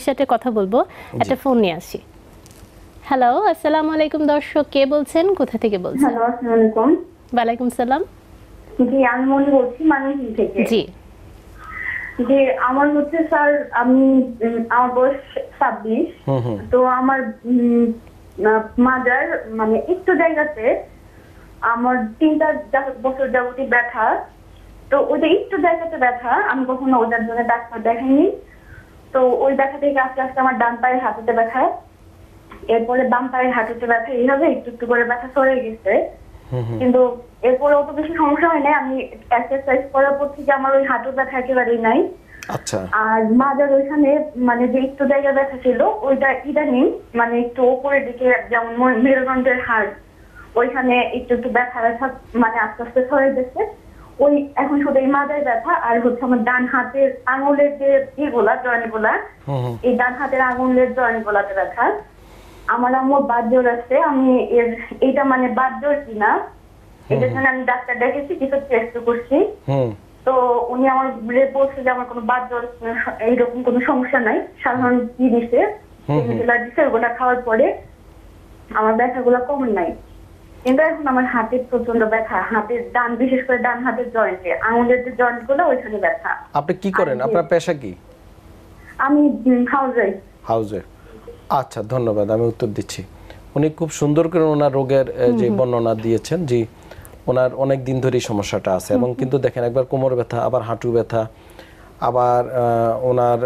Related কথা বলব। একটা ফোন নিয়ে আসি। হ্যালো আসসালামু আলাইকুম দর্শক কে বলছেন? কোথা থেকে বলছেন? হ্যালো আসসালামু আলাইকুম। ওয়ালাইকুম সালাম। জি আমি মনে বলছি থেকে। জি। যে আমার হচ্ছে স্যার আমি আমার বয়স ছাব্বিশ। তো আমার উম, আহ, মানে একটু জায়গাতে আমার তিনটা বছর যাবতীয় ব্যথা। তো ওইটা একটু জায়গাতে ব্যথা আমি কখনো ওদের জন্য ডাক্তার দেখাইনি। তো ওই ব্যথা থেকে আস্তে আস্তে আমার ডান পায়ের হাঁটুতে ব্যথা এরপরে বাম পায়ের হাঁটুতে ব্যথা এইভাবে একটু একটু করে ব্যথা সরে গেছে। কিন্তু এরপরে অত বেশি সমস্যা হয় না আমি এক্সারসাইজ করার পর থেকে আমার ওই হাঁটুর ব্যথা একেবারেই নাই। আচ্ছা। আর মাজার ওইখানে মানে যে একটু জায়গা ব্যথা ছিল ওইটা ইদানিং মানে একটু ওপরের দিকে যেমন মেরুদণ্ডের হাড় ওইখানে একটু একটু ব্যথা ব্যথা মানে আস্তে আস্তে সরে যাচ্ছে ওই এখন শুধু এই মাজার ব্যথা আর হচ্ছে আমার ডান হাতের আঙুলের যে ইগুলা জয়েন্টগুলা এই ডান হাতের আঙুলের জয়েন্ট গুলাতে ব্যথা। আমার আম্মুর বাদজোর আছে আমি এর এইটা মানে বাদজোর কিনা এটার জন্য আমি ডাক্তার দেখেছি কিছু টেস্ট করছি। তো উনি আমার বলছে যে আমার কোনো বাদ জ্বর এইরকম কোনো সমস্যা নাই সাধারণ জিনিসের দিছে ওগুলা খাওয়ার পরে আমার ব্যথাগুলো কমন নাই। কিন্তু এখন আমার হাতের প্রচণ্ড ব্যথা হাতের ডান বিশেষ করে ডান হাতের জয়েন্টে আঙুলের যে জয়েন্টগুলো ওইখানে ব্যথা। আপনি কি করেন? আপনার পেশা কি? আমি হাউস ওয়াইফ আচ্ছা ধন্যবাদ আমি উত্তর দিচ্ছি। উনি খুব সুন্দর করে ওনার রোগের যে বর্ণনা দিয়েছেন জি ওনার অনেক দিন ধরেই সমস্যাটা আছে। এবং কিন্তু দেখেন একবার কোমর ব্যথা আবার হাঁটু ব্যথা আবার আহ, ওনার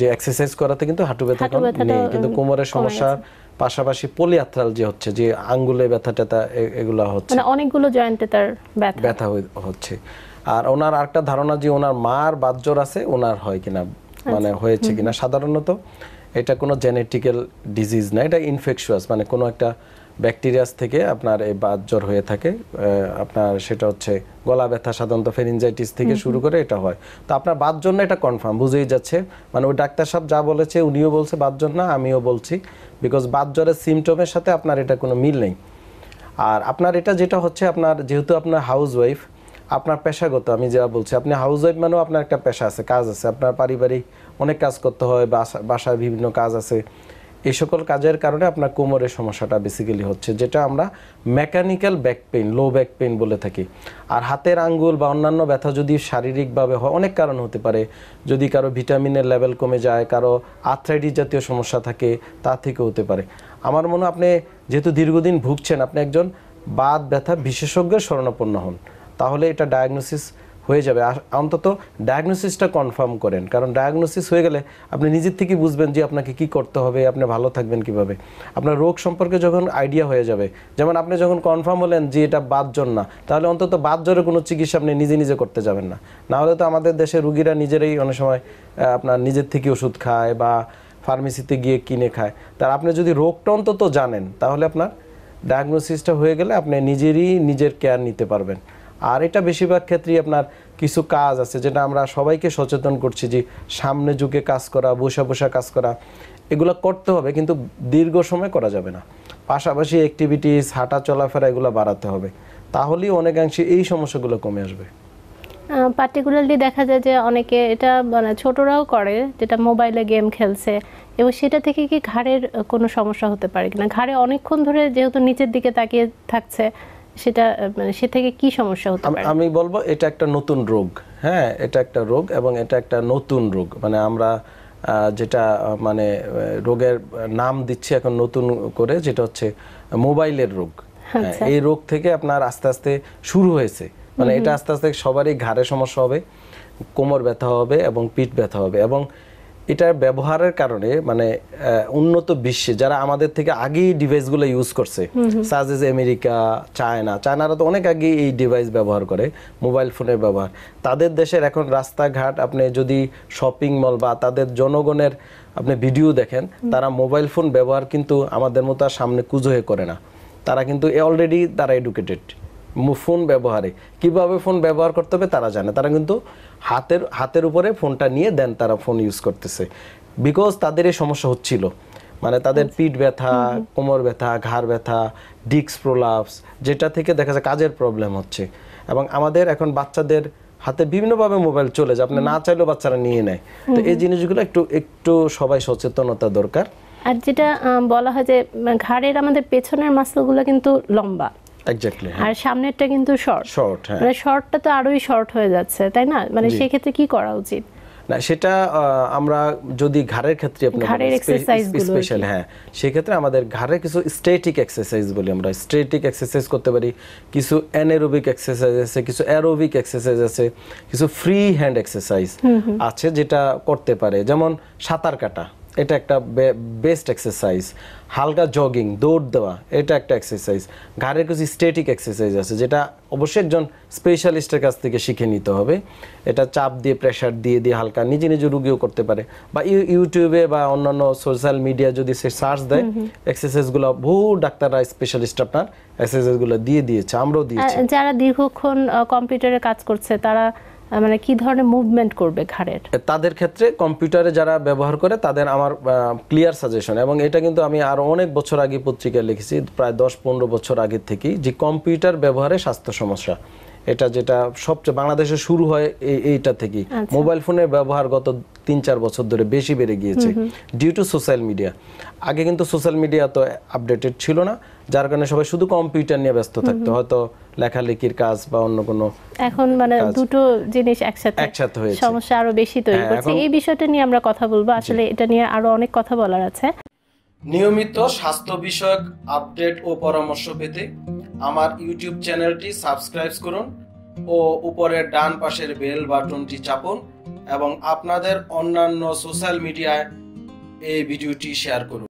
যে এক্সারসাইজ করাতে কিন্তু হাঁটু ব্যথা নেই। কিন্তু কোমরের কমে সমস্যার পাশাপাশি পলিয়াথ্রাল যে হচ্ছে যে আঙ্গুলে ব্যথা ট্যাথা এ- এগুলা হচ্ছে। মানে অনেকগুলো জয়েন্টে তার ব্যথা। ব্যথা হচ্ছে। আর ওনার আরেকটা ধারণা যে ওনার মার বাতজ্বর আছে ওনার হয় কিনা মানে হয়েছে কিনা। সাধারণত এটা কোনো জেনেটিক্যাল ডিজিজ না এটা ইনফেকশুয়াস মানে কোনো একটা ব্যাকটেরিয়াস থেকে আপনার এই বাতজ্বর হয়ে থাকে আপনার সেটা হচ্ছে গলা ব্যথা সাধারণত ফেরিনজাইটিস থেকে শুরু করে এটা হয়। তো আপনার বাত জন্য এটা কনফার্ম বুঝেই যাচ্ছে। মানে ওই ডাক্তার সাহেব যা বলেছে উনিও বলছে বাতজ্বর না আমিও বলছি। বিকজ বাতজ্বরের সিমটমের সাথে আপনার এটা কোনো মিল নেই। আর আপনার এটা যেটা হচ্ছে আপনার, যেহেতু আপনার হাউস ওয়াইফ আপনার পেশাগত, আমি যা বলছি, আপনি হাউস ওয়াইফ মানেও আপনার একটা পেশা আছে, কাজ আছে। আপনার পারিবারিক অনেক কাজ করতে হয়, বাসা, বাসায় বিভিন্ন কাজ আছে। এই সকল কাজের কারণে আপনার কোমরের সমস্যাটা বেসিক্যালি হচ্ছে, যেটা আমরা mechanical back pain low back pain বলে থাকি। আর হাতের আঙ্গুল বা অন্যান্য ব্যথা যদি শারীরিকভাবে হয়, অনেক কারণ হতে পারে। যদি কারও ভিটামিনের লেভেল কমে যায়, কারও আর্থ্রাইটিস জাতীয় সমস্যা থাকে, তা থেকে হতে পারে। আমার মনে আপনি যেহেতু দীর্ঘদিন ভুগছেন, আপনি একজন বাদ ব্যথা বিশেষজ্ঞের শরণাপন্ন হন। তাহলে এটা ডায়াগনোসিস হয়ে যাবে। অন্তত ডায়াগনোসিসটা কনফার্ম করেন। কারণ ডায়াগনোসিস হয়ে গেলে আপনি নিজের থেকে বুঝবেন যে আপনাকে কি করতে হবে, আপনি ভালো থাকবেন কীভাবে। আপনার রোগ সম্পর্কে যখন আইডিয়া হয়ে যাবে, যেমন আপনি যখন কনফার্ম হলেন যে এটা বাতজ্বর না, তাহলে অন্তত বাতজ্বরের কোনো চিকিৎসা আপনি নিজে নিজে করতে যাবেন না। না হলে তো আমাদের দেশের রুগীরা নিজেরাই অনেক সময় আপনার নিজের থেকে ওষুধ খায় বা ফার্মেসিতে গিয়ে কিনে খায়। তার আপনি যদি রোগটা অন্তত জানেন, তাহলে আপনার ডায়াগনোসিসটা হয়ে গেলে আপনি নিজেরই নিজের কেয়ার নিতে পারবেন। আর এটা বেশিরভাগ ক্ষেত্রেই আপনার কিছু কাজ আছে যেটা আমরা সবাইকে সচেতন করছি যে সামনে যুগে কাজ করা, বসা বসা কাজ করা, এগুলো করতে হবে কিন্তু দীর্ঘ সময় করা যাবে না। পাশাপাশি অ্যাক্টিভিটিস হাঁটা চলাফেরা এগুলো বাড়াতে হবে। তাহলেই অনেকাংশে এই সমস্যাগুলো কমে আসবে। পার্টিকুলারলি দেখা যায় যে অনেকে এটা মানে ছোটরাও করে যেটা মোবাইলে গেম খেলছে, এবং সেটা থেকে কি ঘাড়ের কোনো সমস্যা হতে পারে কিনা? ঘাড়ে অনেকক্ষণ ধরে যেহেতু নিচের দিকে তাকিয়ে থাকছে সেটা মানে সে থেকে কি সমস্যা হতে আমি- পারে? আমি বলব এটা একটা নতুন রোগ হ্যাঁ? এটা একটা রোগ এবং এটা একটা নতুন রোগ। মানে আমরা যেটা মানে রোগের নাম দিচ্ছি এখন নতুন করে যেটা হচ্ছে মোবাইলের রোগ। হ্যাঁ, আচ্ছা। এই রোগ থেকে আপনার আস্তে আস্তে শুরু হয়েছে। মানে এটা আস্তে আস্তে সবারই ঘাড়ে সমস্যা হবে কোমর ব্যথা হবে এবং পিঠ ব্যথা হবে এবং এটার ব্যবহারের কারণে মানে উন্নত বিশ্বে যারা আমাদের থেকে আগেই ডিভাইসগুলো ইউজ করছে সাজেস আমেরিকা চায়না চায়নারা তো অনেক আগে এই ডিভাইস ব্যবহার করে মোবাইল ফোনের ব্যবহার। তাদের দেশের এখন রাস্তাঘাট আপনি যদি শপিং মল বা তাদের জনগণের আপনি ভিডিও দেখেন তারা মোবাইল ফোন ব্যবহার কিন্তু আমাদের মতো আর সামনে কুজো হয়ে করে না। তারা কিন্তু অলরেডি তারা এডুকেটেড ফোন ব্যবহারে। কীভাবে ফোন ব্যবহার করতে হবে তারা জানে। তারা কিন্তু হাতের হাতের উপরে ফোনটা নিয়ে দেন তারা ফোন ইউজ করতেছে। বিকজ তাদের এই সমস্যা হচ্ছিল। মানে তাদের পিঠ ব্যথা কোমর ব্যথা ঘাড় ব্যথা ডিক্স প্রোলাপস যেটা থেকে দেখা যায় কাজের প্রবলেম হচ্ছে। এবং আমাদের এখন বাচ্চাদের হাতে বিভিন্নভাবে মোবাইল চলে যায়। আপনি না চাইলেও বাচ্চারা নিয়ে নেয়। তো এই জিনিসগুলো একটু একটু সবাই সচেতনতা দরকার। আর যেটা বলা হয় যে ঘাড়ের আমাদের পেছনের মাসলগুলো কিন্তু লম্বা। এক্স্যাক্টলি আর সামনেরটা কিন্তু শর্ট শর্ট হ্যাঁ। মানে শর্টটা তো আরোই শর্ট হয়ে যাচ্ছে তাই না? মানে জি। সেক্ষেত্রে কি করা উচিত? না সেটা আমরা যদি ঘাড়ের ক্ষেত্রে আপনি ঘাড়ের কি। স্পেশাল হ্যাঁ সেক্ষেত্রে আমাদের ঘাড়ে কিছু স্ট্যাটিক এক্সারসাইজ বলি আমরা। স্ট্যাটিক এক্সারসাইজ করতে পারি কিছু অ্যানারোবিক এক্সারসাইজ আছে কিছু অ্যারোবিক এক্সারসাইজ আছে কিছু ফ্রি হ্যান্ড এক্সারসাইজ আছে যেটা করতে পারে। যেমন সাঁতার কাটা। এটা একটা বেস্ট এক্সারসাইজ হালকা জগিং দৌড় দেওয়া এটা একটা এক্সারসাইজ ঘাড়ের কিছু স্টেটিক এক্সারসাইজ আছে যেটা অবশ্যই একজন স্পেশালিস্টের কাছ থেকে শিখে নিতে হবে। এটা চাপ দিয়ে প্রেশার দিয়ে দিয়ে হালকা নিজে নিজে রুগীও করতে পারে। বা ইউ- ইউটিউবে বা অন্যান্য সোশ্যাল মিডিয়া যদি সে সার্চ দেয় এক্সারসাইজগুলো বহু ডাক্তাররা স্পেশালিস্ট আপনার এক্সারসাইজগুলো দিয়ে দিয়েছে আমরাও দিয়েছি। যারা দীর্ঘক্ষণ কম্পিউটারে কাজ করছে তারা মানে কি ধরনের মুভমেন্ট করবে ঘাড়ের? তাদের ক্ষেত্রে কম্পিউটারে যারা ব্যবহার করে তাদের আমার ক্লিয়ার সাজেশন এবং এটা কিন্তু আমি আরও অনেক বছর আগে পত্রিকায় লিখেছি প্রায় দশ পনেরো বছর আগে থেকেই যে কম্পিউটার ব্যবহারে স্বাস্থ্য সমস্যা। এটা যেটা সবচেয়ে বাংলাদেশে শুরু হয় এই এইটা থেকেই। মোবাইল ফোনের ব্যবহার গত তিন চার বছর ধরে বেশি বেড়ে গিয়েছে। ডিউ টু সোশ্যাল মিডিয়া আগে কিন্তু সোশ্যাল মিডিয়া তো আপডেটেড ছিল না যার কারণে সবাই শুধু কম্পিউটার নিয়ে ব্যস্ত থাকতো। হয়তো লেখালেখির কাজ বা অন্য কোনো এখন মানে দুটো জিনিস একসাথে একসাথে হয়েছে। সমস্যা আরও বেশি তৈরি হ্যাঁ, করছে। এই বিষয়টা নিয়ে আমরা কথা বলব। আসলে এটা নিয়ে আরও অনেক কথা বলার আছে। নিয়মিত স্বাস্থ্য বিষয়ক আপডেট ও পরামর্শ পেতে আমার ইউটিউব চ্যানেলটি সাবস্ক্রাইব করুন ও উপরের ডান পাশের বেল বাটনটি চাপুন এবং আপনাদের অন্যান্য সোশ্যাল মিডিয়ায় এই ভিডিওটি শেয়ার করুন।